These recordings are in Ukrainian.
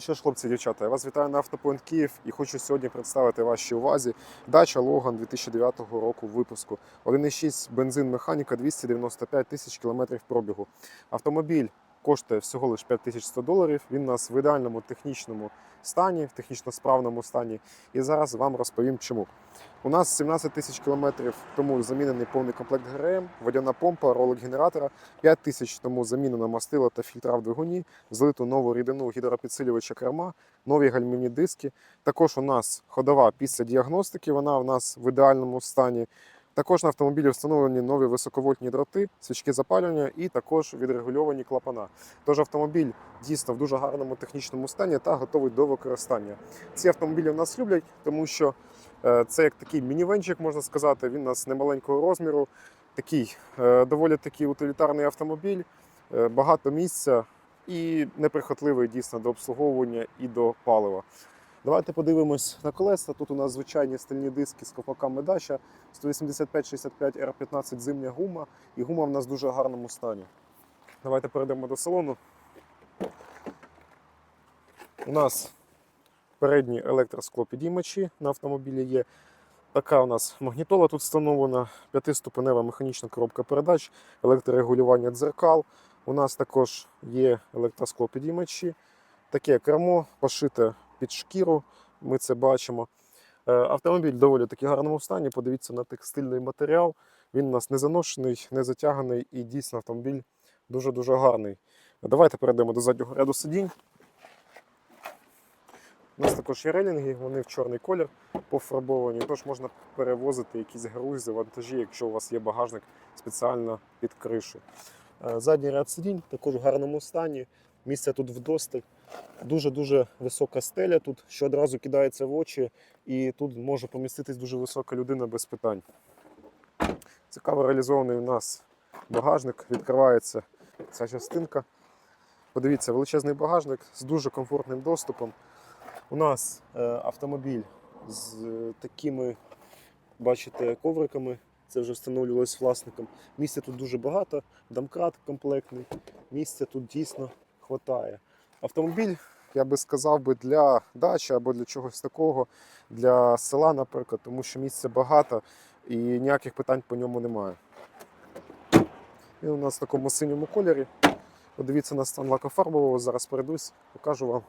Що ж, хлопці, дівчата, я вас вітаю на Автопоінт Київ і хочу сьогодні представити вашій увазі дача Логан 2009 року випуску. 1,6 бензин механіка 295 тисяч кілометрів пробігу. Автомобіль коштує всього лише 5100 доларів. Він у нас в ідеальному технічному стані, в технічно справному стані. І зараз вам розповім чому. У нас 17 тисяч кілометрів тому замінений повний комплект ГРМ, водяна помпа, ролик генератора, 5 тисяч тому замінено мастила та фільтра в двигуні, злиту нову рідину гідропідсилювача керма, нові гальмівні диски. Також у нас ходова після діагностики, вона у нас в ідеальному стані. Також на автомобілі встановлені нові високовольтні дроти, свічки запалювання і також відрегульовані клапана. Тож автомобіль дійсно в дуже гарному технічному стані та готовий до використання. Ці автомобілі в нас люблять, тому що е, це як такий мінівенчик, можна сказати. Він у нас немаленького розміру, такий е, доволі такий утилітарний автомобіль, е, багато місця і неприхотливий дійсно до обслуговування і до палива. Давайте подивимось на колеса. Тут у нас звичайні стальні диски з ковпаками Dacia 185-65 R15 зимня гума, і гума в нас в дуже гарному стані. Давайте перейдемо до салону. У нас передні електросклопідіймачі на автомобілі є. Така у нас магнітола тут встановлена, п'ятиступенева механічна коробка передач, електрорегулювання дзеркал. У нас також є електросклопідіймачі. Таке кермо пошите під шкіру, ми це бачимо. Е, Автомобіль доволі таки гарному стані. Подивіться на текстильний матеріал. Він у нас не заношений, не затяганий і дійсно автомобіль дуже-дуже гарний. Давайте перейдемо до заднього ряду сидінь. У нас також є релінги, вони в чорний колір пофарбовані, тож можна перевозити якісь грузи, вантажі, якщо у вас є багажник спеціально під кришу. Е, Задній ряд сидінь також в гарному стані. Місця тут вдосталь. Дуже-дуже висока стеля тут, що одразу кидається в очі, і тут може поміститись дуже висока людина без питань. Цікаво реалізований у нас багажник, відкривається ця частинка. Подивіться, величезний багажник з дуже комфортним доступом. У нас е, автомобіль з е, такими, бачите, ковриками. Це вже встановлювалось власником. Місця тут дуже багато, домкрат комплектний. Місця тут дійсно хватає. Автомобіль, я би сказав, би для дачі або для чогось такого, для села, наприклад, тому що місця багато і ніяких питань по ньому немає. Він у нас в такому синьому кольорі. Подивіться на стан лакофарбового, зараз перейдусь, покажу вам.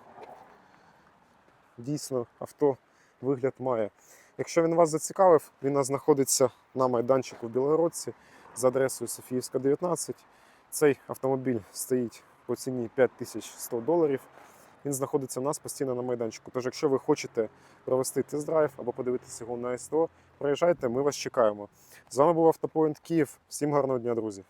Дійсно, авто вигляд має. Якщо він вас зацікавив, він знаходиться на майданчику в Білородці за адресою Софіївська, 19. Цей автомобіль стоїть по ціні 5100 доларів. Він знаходиться у нас постійно на майданчику. Тож, якщо ви хочете провести тест-драйв або подивитися його на СТО, приїжджайте, ми вас чекаємо. З вами був Автопоінт Київ. Всім гарного дня, друзі!